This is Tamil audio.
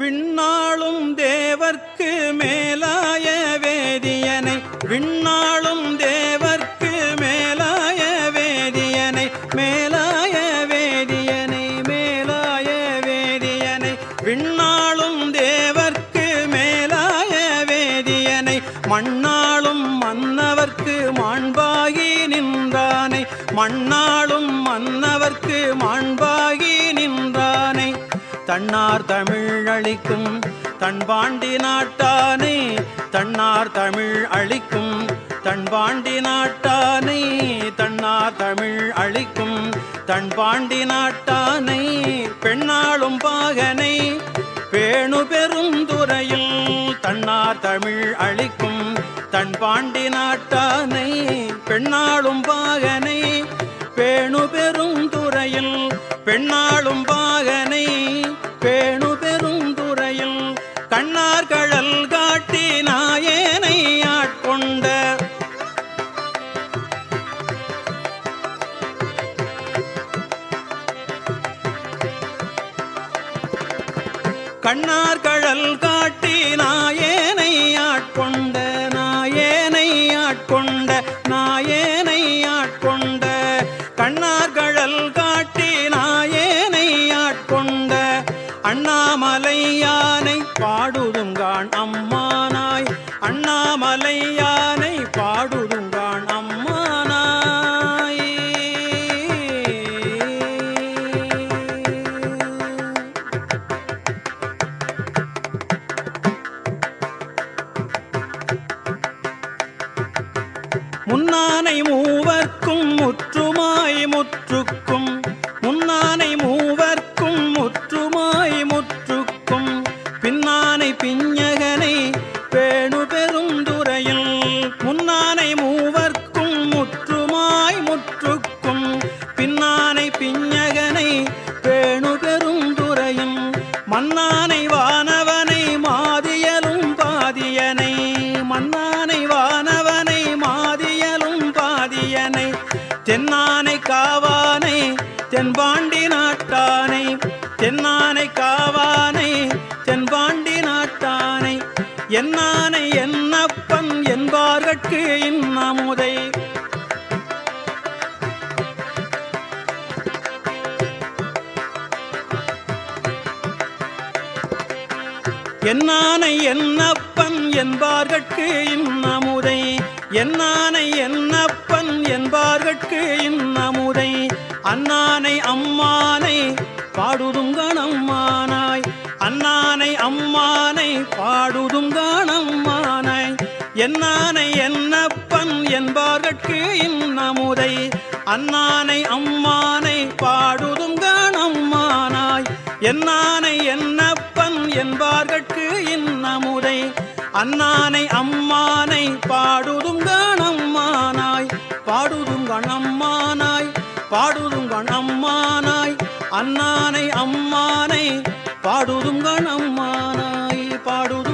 விண்ணாளும் தேவர்க்கு மேலாய வேதியனை விண்ணாளும் தேவர்க்கு மேலாய வேதியனை மேலாய வேதியனை மேலாய வேதியனை விண்ணாளும் தேவர்க்கு மேலாய வேதியனை மண்ணாளும் மன்னவர்க்கு மாண்பாகி நின்றானை மண்ணாளும் மன்னவர்க்கு மாண்பாகி தன்னார் தமிழ் அளிக்கும் தன்பாண்டி நாட்டானை தன்னார் தமிழ் அளிக்கும் தன்பாண்டி நாட்டானை தன்னார் தமிழ் அளிக்கும் தன்பாண்டி நாட்டானை பெண்ணாளும் பாகனை பேணு பெருந்துறையில் தன்னார் தமிழ் அளிக்கும் தன் பாண்டி நாட்டானை பெண்ணாளும் பாகனை பேணு பெருந்துறையில் பெண்ணாளும் பாகனை பேணு பெரும் துறையில் கண்ணார் கழல் காட்டி நாயேனை ஆட்கொண்ட கண்ணார் கழல் காட்டி நாயேனை ஆட்கொண்ட நாயேனை ஆட்கொண்ட நாயேனை ஆட்கொண்ட. கண்ணார் கழல் காட்டி பாடுதுங்கான் அம்மானாய். அண்ணாமலை யானை பாடுதுங்கான் அம்மானாய். முன்னானை மூவர்க்கும் முற்றுமாய் முற்றுக்கும் தென்பாண்டி நாட்டானை தென்னானை காவானை தென்பாண்டி நாட்டானை என்னானை என்னப்பன் என்பார்கட்கு இன்னமுதை. என்னானை என்னப்பன் என்பார்கட்கு இன்னமுதை என்னானை என்னப்பன் என்பார்கட்கு இன்னமுதை. அண்ணானை அம்மானை பாடுதும் கணம்மானாய். அண்ணானை அம்மானை பாடுதும் கணம்மானாய். என்னானை என்னப்பன் என்பார்கட்கு இன்னமுதை. அண்ணானை அம்மானை பாடுதும் கணம்மானாய். என்னானை என்னப்பன் என்பார்கட்கு இன்னமுதை. அண்ணானை அம்மானை பாடுதும் கணம்மானாய். பாடுதும் கணம்மானாய். பாடுதும் கணம்மானாய் அண்ணானை அம்மானை பாடுதும் கணம்மானாய் பாடுதும்